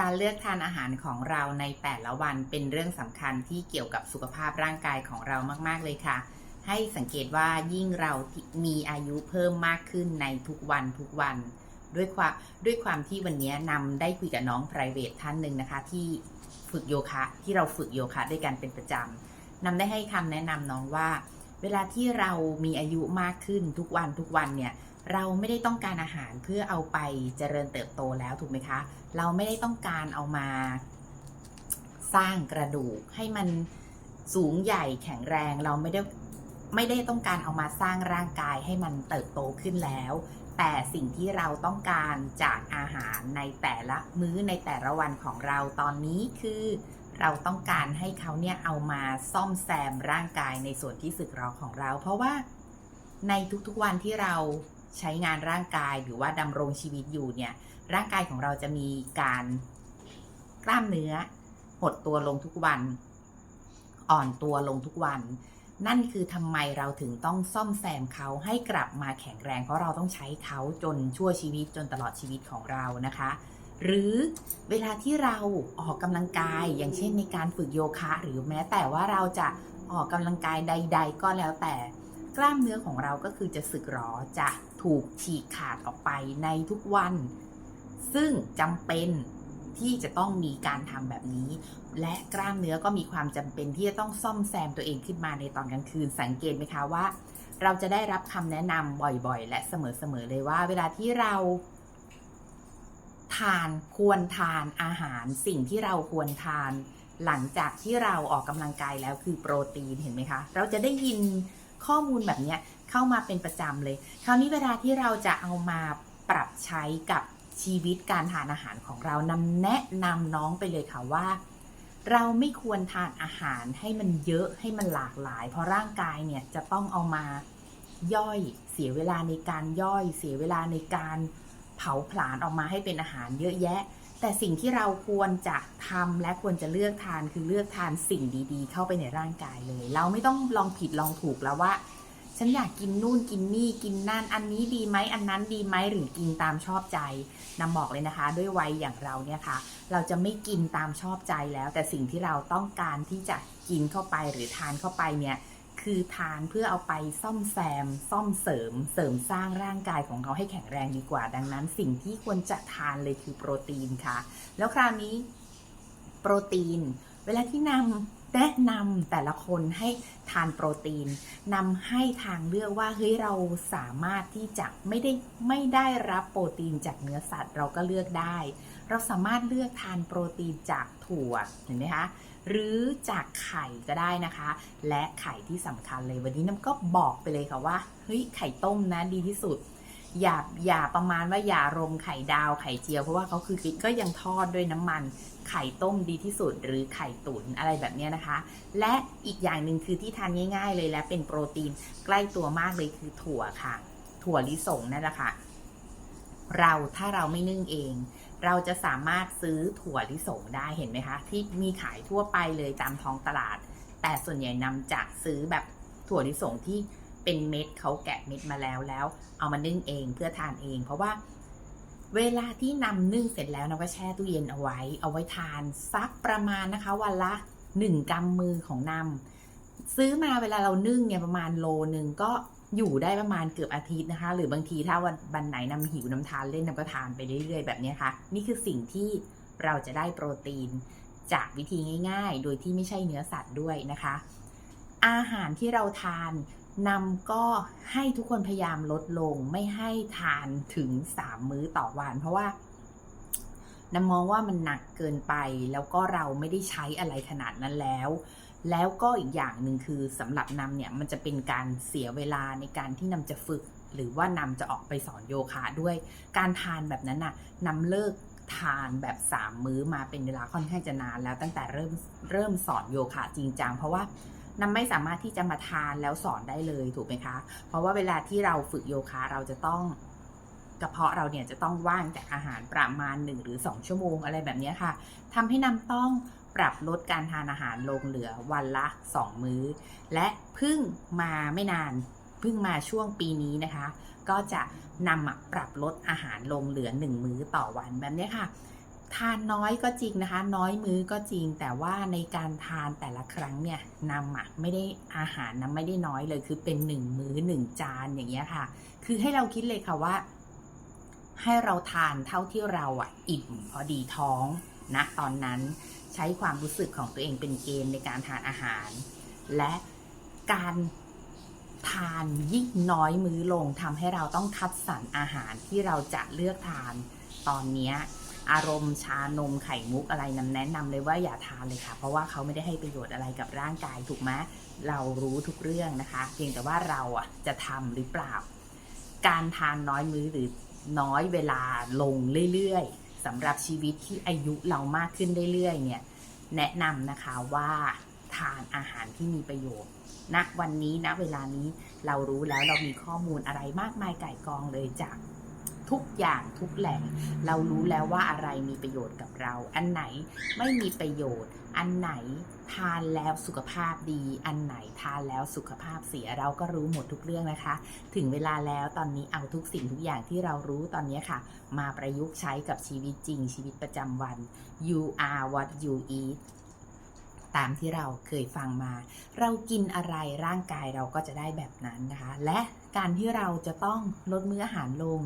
การเลือกทานอาหารของเราในแต่ละวันเป็นเรื่องสำคัญที่เกี่ยวกับสุขภาพร่างกายของเรามาก ๆ เลยค่ะ ให้สังเกตว่ายิ่งเรามีอายุเพิ่มมากขึ้นในทุกวันทุกวัน ด้วยความด้วยความที่วันนี้นำได้คุยกับน้อง p r i v a t ท่านหนึ่งนะคะ ที่ฝึกโยคะที่เราฝึกโยคะด้วยกันเป็นประจำนำได้ให้คำแนะนำน้องว่า เวลาที่เรามีอายุมากขึ้นทุกวันทุกวันเนี่ย เราไม่ได้ต้องการอาหารเพื่อเอาไปเจริญเติบโตแล้วถูกไหมคะ เราไม่ได้ต้องการเอามาสร้างกระดูกให้มันสูงใหญ่แข็งแรง เราไม่ได้ไม่ได้ต้องการเอามาสร้างร่างกายให้มันเติบโตขึ้นแล้ว แต่สิ่งที่เราต้องการจากอาหารในแต่ละมื้อในแต่ละวันของเราตอนนี้คือ เราต้องการให้เขาเนี่ยเอามาซ่อมแซมร่างกายในส่วนที่สึกหรอของเรา เพราะว่าในทุกๆวันที่เรา ใช้งานร่างกายหรือว่าดำรงชีวิตอยู่เนี่ย ร่างกายของเราจะมีการกล้ามเนื้อ หดตัวลงทุกวัน อ่อนตัวลงทุกวัน นั่นคือทำไมเราถึงต้องซ่อมแซมเขาให้กลับมาแข็งแรง เพราะเราต้องใช้เขาจนชั่วชีวิตจนตลอดชีวิตของเรานะคะ หรือเวลาที่เราออกกำลังกาย อย่างเช่นในการฝึกโยคะ หรือแม้แต่ว่าเราจะออกกำลังกายใด ๆ ก็แล้วแต่กล้ามเนื้อของเราก็คือจะสึกหรอจะ ถูกฉีกขาดออกไปในทุกวัน ซึ่งจำเป็นที่จะต้องมีการทำแบบนี้ และกล้ามเนื้อก็มีความจำเป็นที่จะต้องซ่อมแซมตัวเองขึ้นมาในตอนกลางคืน สังเกตไหมคะว่า เราจะได้รับคำแนะนำบ่อยๆ และเสมอๆเลยว่า เวลาที่เราทานควรทานอาหารสิ่งที่เราควรทาน หลังจากที่เราออกกำลังกายแล้วคือโปรตีนเห็นไหมคะ เราจะได้ยิน ข้อมูลแบบเนี้ยเข้ามาเป็นประจำเลย คราวนี้เวลาที่เราจะเอามาปรับใช้กับชีวิตการทานอาหารของเรานำแนะนำน้องไปเลยค่ะว่า เราไม่ควรทานอาหารให้มันเยอะให้มันหลากหลาย เพราะร่างกายเนี่ยจะต้องเอามาย่อยเสียเวลาในการย่อย เสียเวลาในการเผาผลาญออกมาให้เป็นอาหารเยอะแยะ แต่สิ่งที่เราควรจะทำและควรจะเลือกทานคือเลือกทานสิ่งดีๆ เข้าไปในร่างกายเลย เราไม่ต้องลองผิดลองถูกแล้วว่า ฉันอยากกินนู่นกินนี่กินนั่น อันนี้ดีไหมอันนั้นดีไหมหรือกินตามชอบใจนำบอกเลยนะคะ ด้วยวัยอย่างเราเนี่ยค่ะ เราจะไม่กินตามชอบใจแล้ว แต่สิ่งที่เราต้องการที่จะกินเข้าไปหรือทานเข้าไปเนี่ย คือทานเพื่อเอาไปซ่อมแซม ซ่อมเสริม เสริมสร้างร่างกายของเราให้แข็งแรงดีกว่า ดังนั้นสิ่งที่ควรจะทานเลยคือโปรตีนค่ะ แล้วคราวนี้โปรตีน เวลาที่นำแนะนำแต่ละคนให้ทานโปรตีนนำให้ทางเลือกว่าเฮ้ยเราสามารถที่จะไม่ได้ไม่ได้รับโปรตีนจากเนื้อสัตว์เราก็เลือกได้ เราสามารถเลือกทานโปรตีนจากถั่วเห็นไหมคะหรือจากไข่ก็ได้นะคะ และไข่ที่สำคัญเลยวันนี้น้ำก็บอกไปเลยค่ะว่าเฮ้ยไข่ต้มนะดีที่สุดอย่าอย่าประมาณว่าอย่ารมไข่ดาวไข่เจียวเพราะว่าเขาคือก็ยังทอดด้วยน้ำมัน ไข่ต้มดีที่สุดหรือไข่ตุ๋นอะไรแบบนี้นะคะ และอีกอย่างหนึ่งคือที่ทานง่าย ๆ เลยและเป็นโปรตีนใกล้ตัวมากเลยคือถั่วค่ะ ถั่วลิสงนั่นแหละค่ะเราถ้าเราไม่นึ่งเอง เราจะสามารถซื้อถั่วลิสงได้เห็นไหมคะ ที่มีขายทั่วไปเลยตามท้องตลาด แต่ส่วนใหญ่นำจากซื้อแบบถั่วลิสงที่เป็นเม็ดเขาแกะเม็ดมาแล้วแล้ว เอามานึ่งเองเพื่อทานเอง เพราะว่าเวลาที่นำนึ่งเสร็จแล้วนะก็แช่ตู้เย็นเอาไว้ เอาไว้ทานสักประมาณนะคะ วันละหนึ่งกำมือของนำซื้อมาเวลาเรานึ่งเนี่ยประมาณโลนึงก็ อยู่ได้ประมาณเกือบอาทิตย์นะคะ หรือบางทีถ้าวันวันไหนนำหิวน้ำทานเล่นนำก็ทานไปเรื่อยๆ แบบนี้ค่ะ นี่คือสิ่งที่เราจะได้โปรตีนจากวิธีง่าย ๆ โดยที่ไม่ใช่เนื้อสัตว์ด้วยนะคะ อาหารที่เราทานนำก็ให้ทุกคนพยายามลดลงไม่ให้ทานถึงสามมื้อต่อวัน เพราะว่านำมองว่ามันหนักเกินไปแล้วก็เราไม่ได้ใช้อะไรขนาดนั้นแล้ว แล้วก็อีกอย่างหนึ่งคือสำหรับนำเนี่ยมันจะเป็นการเสียเวลาในการที่นำจะฝึก หรือว่านำจะออกไปสอนโยคะด้วย การทานแบบนั้นน่ะนำเลิกทานแบบสามมื้อมาเป็นเวลาค่อนข้างจะนานแล้วตั้งแต่เริ่มเริ่มสอนโยคะจริงจังเพราะว่านำไม่สามารถที่จะมาทานแล้วสอนได้เลยถูกไหมคะ เพราะว่าเวลาที่เราฝึกโยคะเราจะต้องกระเพาะเราเนี่ยจะต้องว่างจากอาหารประมาณ 1 หรือ 2 ชั่วโมงอะไรแบบนี้ค่ะทำให้นำต้อง ปรับลดการทานอาหารลงเหลือวันละ 2 มื้อ และเพิ่งมาไม่นานเพิ่งมาช่วงปีนี้นะคะ ก็จะนำมาปรับลดอาหารลงเหลือ 1 มื้อต่อวันแบบนี้ค่ะ ทานน้อยก็จริงนะคะ น้อยมื้อก็จริง แต่ว่าในการทานแต่ละครั้งเนี่ยนำอะไม่ได้อาหารนะไม่ได้น้อยเลย คือเป็นหนึ่งมื้อหนึ่งจานอย่างเงี้ยค่ะ คือให้เราคิดเลยค่ะว่าให้เราทานเท่าที่เราอะอิ่มพอดีท้องนะตอนนั้น ใช้ความรู้สึกของตัวเองเป็นเกณฑ์ในการทานอาหาร และการทานยิ่งน้อยมื้อลงทำให้เราต้องคัดสรรอาหารที่เราจะเลือกทานตอนนี้อารมณ์ชานมไข่มุกอะไรนำแนะนำเลยว่าอย่าทานเลยค่ะ เพราะว่าเขาไม่ได้ให้ประโยชน์อะไรกับร่างกายถูกไหมเรารู้ทุกเรื่องนะคะ เพียงแต่ว่าเราอะจะทำหรือเปล่า การทานน้อยมื้อหรือน้อยเวลาลงเรื่อยๆ สำหรับชีวิตที่อายุเรามากขึ้นเรื่อยๆเนี่ยแนะนำนะคะว่าทานอาหารที่มีประโยชน์ณวันนี้ณเวลานี้เรารู้แล้วเรามีข้อมูลอะไรมากมายไก่กองเลยจาก ทุกอย่างทุกแหล่ง เรารู้แล้วว่าอะไรมีประโยชน์กับเรา อันไหนไม่มีประโยชน์ อันไหนทานแล้วสุขภาพดี อันไหนทานแล้วสุขภาพเสียเราก็รู้หมดทุกเรื่องนะคะ ถึงเวลาแล้วตอนนี้เอาทุกสิ่งทุกอย่างที่เรารู้ตอนนี้ค่ะ มาประยุกต์ใช้กับชีวิตจริง ชีวิตประจำวัน you are what you eat ตามที่เราเคยฟังมา เรากินอะไรร่างกายเราก็จะได้แบบนั้นนะคะ และการที่เราจะต้องลดมื้ออาหารลง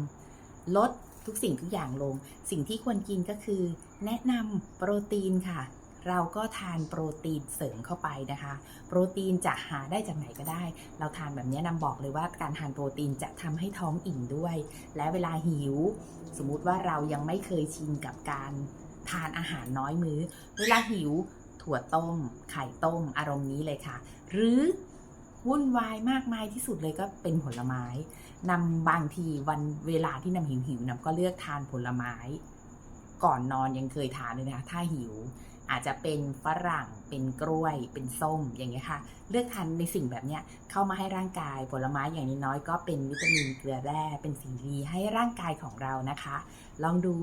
ลดทุกสิ่งทุกอย่างลง สิ่งที่ควรกินก็คือ แนะนำโปรตีนค่ะ เราก็ทานโปรตีนเสริมเข้าไปนะคะ โปรตีนจะหาได้จากไหนก็ได้ เราทานแบบนี้นำบอกเลยว่าการทานโปรตีนจะทำให้ท้องอิ่มด้วย และเวลาหิว สมมุติว่าเรายังไม่เคยชินกับการทานอาหารน้อยมือ้อ เวลาหิว ถั่วต้ม ไข่ต้ม อารมณ์นี้เลยค่ะ หรือวุ่นวายมากมายที่สุดเลยก็เป็นผลไม้ นำบางทีวันเวลาที่นำหิวหิวๆนำก็เลือกทานผลไม้ ก่อนนอนยังเคยทานเลยนะคะถ้าหิว อาจจะเป็นฝรั่งเป็นกล้วย เป็นส้มอย่างเงี้ยค่ะ เลือกทานในสิ่งแบบเนี้ยเข้ามาให้ร่างกายผลไม้อย่างน้อยก็เป็นวิตามินเกลือแร่เป็นสิ่งดีให้ร่างกายของเรานะคะ ลองดู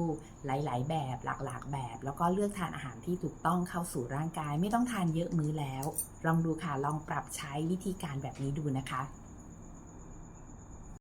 หลาย ๆ แบบหลากๆแบบ แล้วก็เลือกทานอาหารที่ถูกต้องเข้าสู่ร่างกาย ไม่ต้องทานเยอะมื้อแล้ว ลองดูค่ะลองปรับใช้วิธีการแบบนี้ดูนะคะ